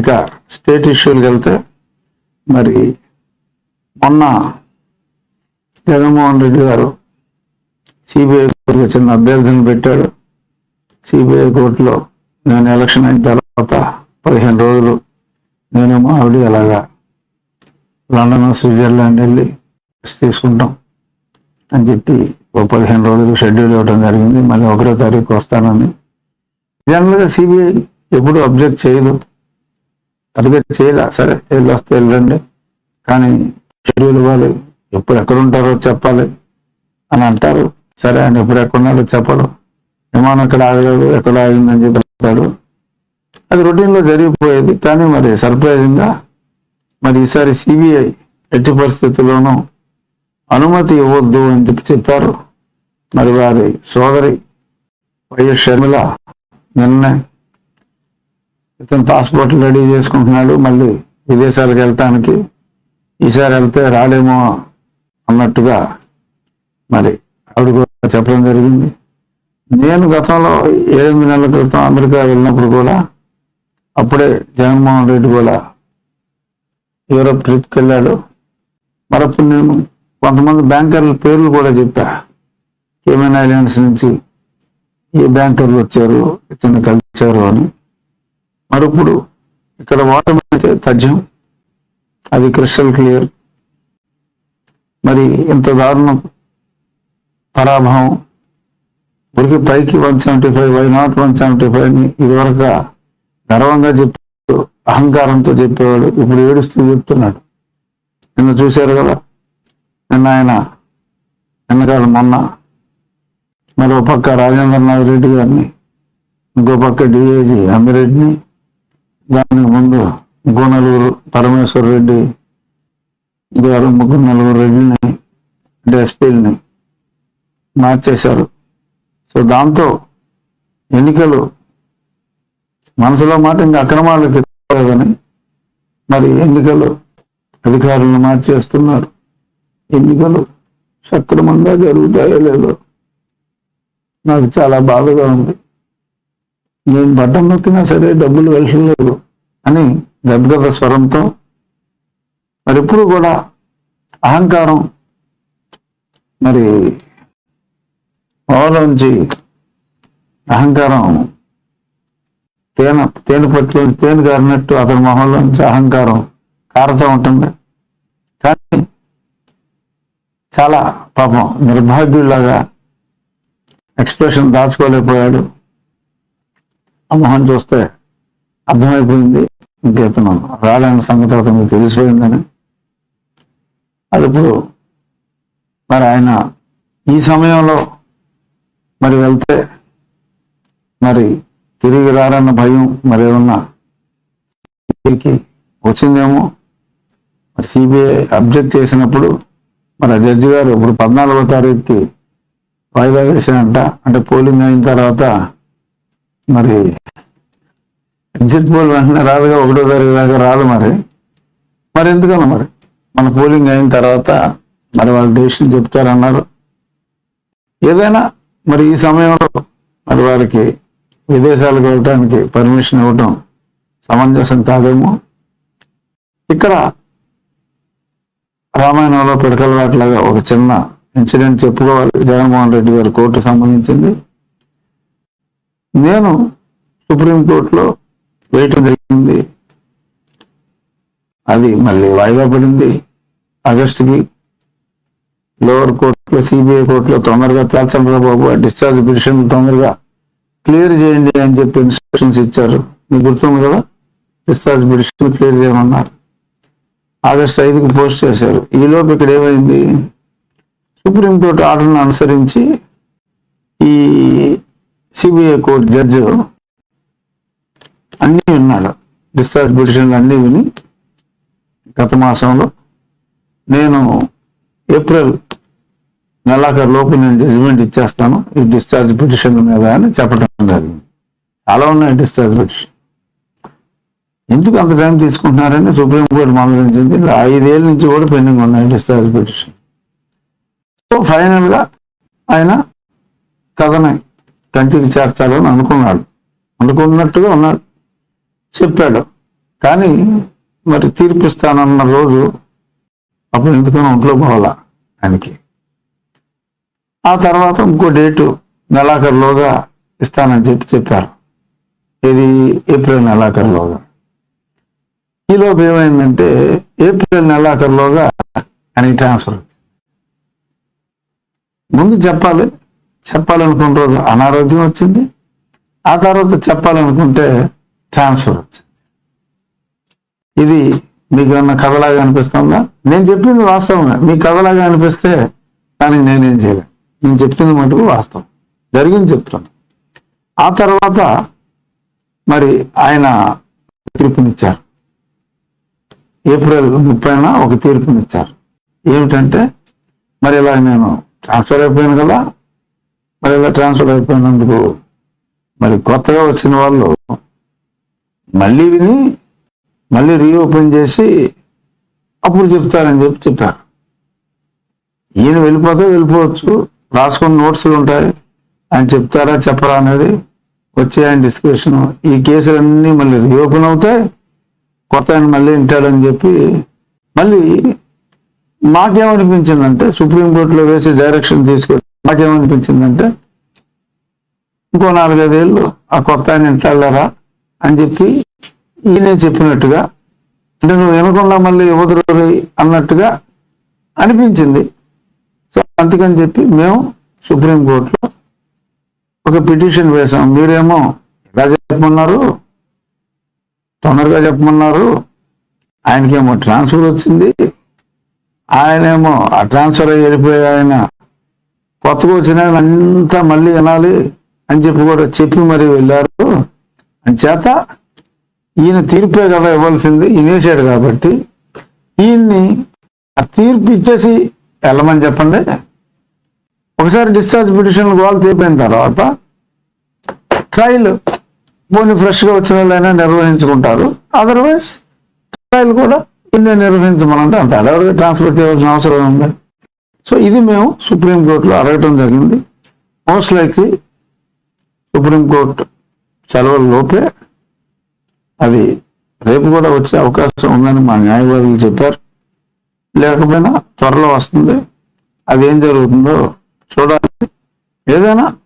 ఇక స్టేట్ ఇష్యూలకు వెళ్తే మరి మొన్న జగన్మోహన్ రెడ్డి గారు సిబిఐ కోర్టుకు చిన్న అభ్యర్థిని పెట్టాడు. సిబిఐ కోర్టులో నేను ఎలక్షన్ అయిన తర్వాత పదిహేను రోజులు నేను మా ఆవిడ అలాగా లండన్ స్విట్జర్లాండ్ వెళ్ళి తీసుకుంటాం అని చెప్పి ఒక పదిహేను రోజులు షెడ్యూల్ ఇవ్వడం జరిగింది. మళ్ళీ ఒకటో తారీఖు వస్తానని. జనరల్గా సిబిఐ ఎప్పుడు అబ్జెక్ట్ చేయదు. అదిగా చేయలే సరే వెళ్ళి వస్తే వెళ్ళండి. కానీ షెడ్యూల్ ఇవ్వాలి ఎప్పుడు ఎక్కడ ఉంటారో చెప్పాలి అని అంటారు. సరే ఆయన ఎప్పుడు ఎక్కడున్నాడో చెప్పడు విమానం ఎక్కడ ఆగలేదు ఎక్కడ ఆగిందని చెప్పి చెప్తాడు అది రొటీన్లో జరిగిపోయేది. కానీ మరి సర్ప్రైజింగ్గా మరి ఈసారి సిబిఐ ఎట్టి పరిస్థితుల్లోనూ అనుమతి ఇవ్వద్దు అని చెప్పి చెప్పారు. మరి వారి సోదరి వైఎస్ షర్మిల నిన్న ఇతను పాస్పోర్ట్ రెడీ చేసుకుంటున్నాడు మళ్ళీ విదేశాలకు వెళ్ళటానికి ఈసారి వెళ్తే రాలేమో అన్నట్టుగా మరి ఆవిడ కూడా చెప్పడం జరిగింది. నేను గతంలో ఎనిమిది నెలల క్రితం అమెరికా వెళ్ళినప్పుడు కూడా అప్పుడే జగన్మోహన్ రెడ్డి కూడా యూరప్ ట్రిప్కి వెళ్ళాడు. మరప్పుడు నేను కొంతమంది బ్యాంకర్ల పేర్లు కూడా చెప్పా. కేమెన్ ఐలాండ్స్ నుంచి ఏ బ్యాంకర్లు వచ్చారు ఇతన్ని కలిశారు అని. మరుపుడు ఇక్కడ ఓటమి అయితే తథ్యం అది క్రిస్టల్ క్లియర్. మరి ఇంత దారుణం. పరాభవం. ఉరికి పైకి one seventy five why not one seventy five అని ఇదివరకు గర్వంగా చెప్పాడు అహంకారంతో చెప్పేవాడు ఇప్పుడు ఏడుస్తూ చెప్తున్నాడు. నిన్న చూశారు కదా? నిన్న ఆయన నిన్న కాదు మొన్న మరో పక్క రాజేంద్రనాథ్ రెడ్డి గారిని ఇంకో పక్క డిఐజీ అమ్మిరెడ్డిని దానికి ముందు గుణలూరు పరమేశ్వర పరమేశ్వర్ రెడ్డి గారు ముగ్గురు నలుగురు రెడ్డిని అంటే ఎస్పీలని మార్చేశారు. సో దాంతో ఎన్నికలు మనసులో మాట ఇంకా అక్రమాలకు లేదని మరి ఎన్నికలు అధికారులను మార్చేస్తున్నారు. ఎన్నికలు సక్రమంగా జరుగుతాయో లేదో నాకు చాలా బాధగా ఉంది. నేను బట్టం నొక్కినా సరే డబ్బులు వెళ్ళలేదు అని గద్గద స్వరంతో మరి ఎప్పుడు కూడా అహంకారం మరి మొహలోంచి అహంకారం తేనె తేనె పట్టులో తేనె కారినట్టు అతని మొహంలోంచి అహంకారం కారుతూ ఉంటుంది. కానీ చాలా పాపం నిర్భాగ్యులాగా ఎక్స్ప్రెషన్ దాచుకోలేకపోయాడు. ఆ మొహం చూస్తే అర్థమైపోయింది. ఇంకేతను రాలేని సంగతి అతనికి తెలిసిపోయిందని. అది ఇప్పుడు మరి ఆయన ఈ సమయంలో మరి వెళ్తే మరి తిరిగి రారన్న భయం మరి ఏమన్నా సిబిఐకి వచ్చిందేమో? మరి సిబిఐ అబ్జెక్ట్ చేసినప్పుడు మరి ఆ జడ్జి గారు ఇప్పుడు పద్నాలుగో తారీఖుకి వాయిదా వేసానంట అంటే పోలింగ్ అయిన తర్వాత మరి ఎగ్జిట్ పోల్ వెంటనే రాదుగా ఒకటో తారీఖు దాకా రాదు మరి. మరి ఎందుకన్నా మరి? మన పోలింగ్ అయిన తర్వాత మరి వాళ్ళు డెసిషన్ చెప్తారన్నారు. ఏదైనా మరి ఈ సమయంలో మరి వారికి విదేశాలకు వెళ్ళటానికి పర్మిషన్ ఇవ్వటం సమంజసం కాదేమో. ఇక్కడ రామాయణంలో పిడకలవాట్లాగా ఒక చిన్న ఇన్సిడెంట్ చెప్పుకోవాలి. జగన్మోహన్ రెడ్డి గారి కోర్టు సంబంధించింది. నేను సుప్రీంకోర్టులో వేయటం జరిగింది. అది మళ్ళీ వాయిదా పడింది. ఆగస్టుకి లోవర్ కోర్టులో సిబిఐ కోర్టులో తొందరగా తేల్చండి బాబు డిశ్చార్జ్ పిటిషన్ తొందరగా క్లియర్ చేయండి అని చెప్పి ఇన్స్ట్రక్షన్స్ ఇచ్చారు. మీకు గుర్తుంది కదా? డిశ్చార్జ్ పిటిషన్ క్లియర్ చేయమన్నారు. ఆగస్ట్ ఐదుకి పోస్ట్ చేశారు. ఈలోపు ఇక్కడ ఏమైంది? సుప్రీంకోర్టు ఆర్డర్ను అనుసరించి ఈ సిబిఐ కోర్టు జడ్జి అన్నీ విన్నాడు. డిశ్చార్జ్ పిటిషన్లు అన్నీ విని గత మాసంలో నేను ఏప్రిల్ నెలాఖరు లోపు నేను జడ్జిమెంట్ ఇచ్చేస్తాను. ఈ డిశ్చార్జ్ పిటిషన్ల మీద అని చెప్పడం జరిగింది. చాలా ఉన్నాయి డిశ్చార్జ్ పిటిషన్ ఎందుకు అంత టైం తీసుకుంటున్నారని సుప్రీంకోర్టు మందలించింది ఐదేళ్ళ నుంచి కూడా పెండింగ్ ఉన్నాయి డిశ్చార్జ్ పిటిషన్ సో ఫైనల్గా ఆయన కథని కంచికి చేర్చాలని అనుకున్నాడు. అనుకున్నట్టుగా ఉన్నాడు. చెప్పాడు. కానీ మరి తీర్పిస్తానన్న రోజు అప్పుడు ఎందుకని ఒంట్లో పోవాలా ఆయనకి. ఆ తర్వాత ఇంకో డేటు నెలాఖరులోగా ఇస్తానని చెప్పి చెప్పారు. ఇది ఏప్రిల్ నెలాఖరులోగా. ఈలోపు ఏమైందంటే ఏప్రిల్ నెలాఖరులోగా ఆయనకి ట్రాన్స్ఫర్ ముందు చెప్పాలి. చెప్పాలనుకున్న రోజు అనారోగ్యం వచ్చింది. ఆ తర్వాత చెప్పాలనుకుంటే ట్రాన్స్ఫర్. వచ్చింది ఇది మీకు ఏమన్నా కథలాగా అనిపిస్తుందా? నేను చెప్పింది వాస్తవమే. మీ కథలాగా అనిపిస్తే దానికి నేనేం చేయలేను. నేను చెప్పింది మటుకు వాస్తవం. జరిగింది చెప్తాను ఆ తర్వాత మరి ఆయన తీర్పునిచ్చారు. ఏప్రిల్ ముప్పైన ఒక తీర్పునిచ్చారు. ఏమిటంటే మరి ఇలా నేను ట్రాన్స్ఫర్ అయిపోయాను కదా? మరి ఇలా ట్రాన్స్ఫర్ అయిపోయినందుకు మరి కొత్తగా వచ్చిన వాళ్ళు మళ్ళీ విని మళ్ళీ రీఓపెన్ చేసి అప్పుడు చెప్తారని చెప్పి చెప్పారు ఈయన వెళ్ళిపోతే వెళ్ళిపోవచ్చు రాసుకున్న నోట్స్లు ఉంటాయి ఆయన చెప్తారా చెప్పరా అనేది వచ్చే ఆయన డిస్కషన్. ఈ కేసులన్నీ మళ్ళీ రీఓపెన్ అవుతాయి కొత్త ఆయన మళ్ళీ వింటాడని చెప్పి మళ్ళీ మాకేమనిపించిందంటే సుప్రీంకోర్టులో వేసి డైరెక్షన్ తీసుకొని మాకేమనిపించిందంటే ఇంకో నాలుగైదేళ్ళు ఆ కొత్త ఆయన వింటాడారా అని చెప్పి ఈయన చెప్పినట్టుగా అంటే నువ్వు వినకుండా మళ్ళీ ఇవ్వదురు అన్నట్టుగా అనిపించింది. సో అందుకని చెప్పి మేము సుప్రీంకోర్టులో ఒక పిటిషన్ వేసాం మీరేమో ఎలా చెప్పమన్నారు తొందరగా చెప్పమన్నారు ఆయనకేమో ట్రాన్స్ఫర్ వచ్చింది ఆయనేమో ఆ ట్రాన్స్ఫర్ అయ్యి వెళ్ళిపోయి ఆయన కొత్తగా వచ్చిన ఆయన అంతా మళ్ళీ వినాలి అని చెప్పి కూడా చెప్పి మరీ వెళ్ళారు. అంచేత ఈయన తీర్పే కదా ఇవ్వాల్సింది ఈయనేసాడు కాబట్టి ఈయన్ని ఆ తీర్పు ఇచ్చేసి వెళ్ళమని చెప్పండి. ఒకసారి డిశ్చార్జ్ పిటిషన్ గోల్ తీపిన తర్వాత ట్రయల్ పోనీ ఫ్రెష్గా వచ్చిన వాళ్ళైనా నిర్వహించుకుంటారు. అదర్వైజ్ ట్రయల్ కూడా ఇన్నే నిర్వహించమనంటే అంత. అడవుడిగా ట్రాన్స్ఫర్ చేయాల్సిన అవసరం ఉంది. సో ఇది మేము సుప్రీంకోర్టులో అడగటం జరిగింది. మోస్ట్ లైక్లీ సుప్రీంకోర్టు సెలవుల లోపే అది రేపు కూడా వచ్చే అవకాశం ఉందని మా న్యాయవాదులు చెప్పారు. లేకపోయినా త్వరలో వస్తుంది. అది ఏం జరుగుతుందో చూడాలి. ఏదైనా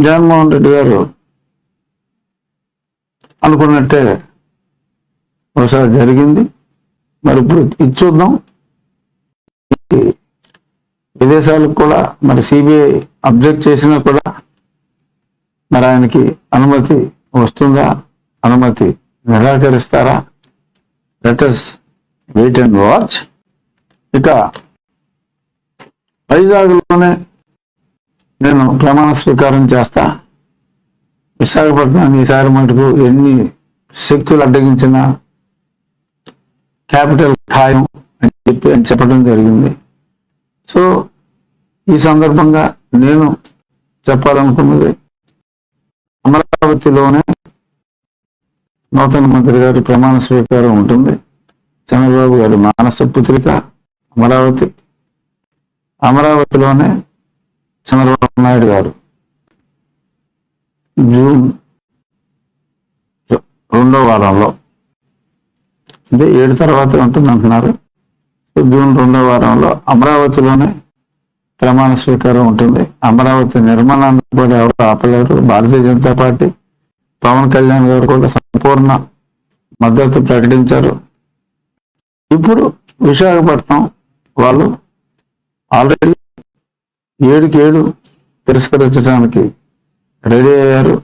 జగన్మోహన్ రెడ్డి గారు అనుకున్నట్టే ఒకసారి జరిగింది. మరి ఇప్పుడు ఇది చూద్దాం. విదేశాలకు కూడా మరి సిబిఐ అబ్జెక్ట్ చేసినా కూడా మరి ఆయనకి అనుమతి వస్తుందా? అనుమతి నిరాకరిస్తారా? Let us wait and watch ఇక వైజాగ్లోనే నేను ప్రమాణ స్వీకారం చేస్తా. విశాఖపట్నం ఈసారి మటుకు ఎన్ని శక్తులు అడ్డగించినా క్యాపిటల్ ఖాయం అని చెప్పి అని చెప్పడం జరిగింది. సో ఈ సందర్భంగా నేను చెప్పాలనుకున్నది అమరావతిలోనే నూతన మంత్రి గారి ప్రమాణ స్వీకారం ఉంటుంది. చంద్రబాబు గారి మానస పుత్రిక అమరావతి. అమరావతిలోనే చంద్రబాబు నాయుడు గారు జూన్ రెండో వారంలో అంటే ఏడు తర్వాత ఉంటుంది అంటున్నారు జూన్ రెండో వారంలో అమరావతిలోనే ప్రమాణ స్వీకారం ఉంటుంది. అమరావతి నిర్మాణాన్ని కూడా ఎవరు ఆపలేరు. భారతీయ జనతా పార్టీ పవన్ కళ్యాణ్ గారు కూడా సంపూర్ణ మద్దతు ప్రకటించారు. ఇప్పుడు విశాఖపట్నం వాళ్ళు ఆల్రెడీ ఏడుకి ఏడు తిరస్కరించడానికి రెడీ అయ్యారు.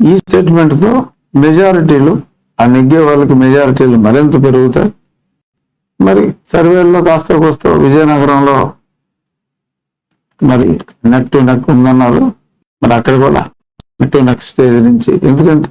ఈ స్టేట్మెంట్తో మెజారిటీలు ఆ నెగ్గే వాళ్ళకి మెజారిటీలు మరింత పెరుగుతాయి. మరి సర్వేల్లో కాస్త కోస్త విజయనగరంలో మరి నెక్ నక్కు నెక్ ఉందన్నారు మరి అక్కడ కూడా నెక్ నక్ నెక్ స్టేజ్ నుంచి. ఎందుకంటే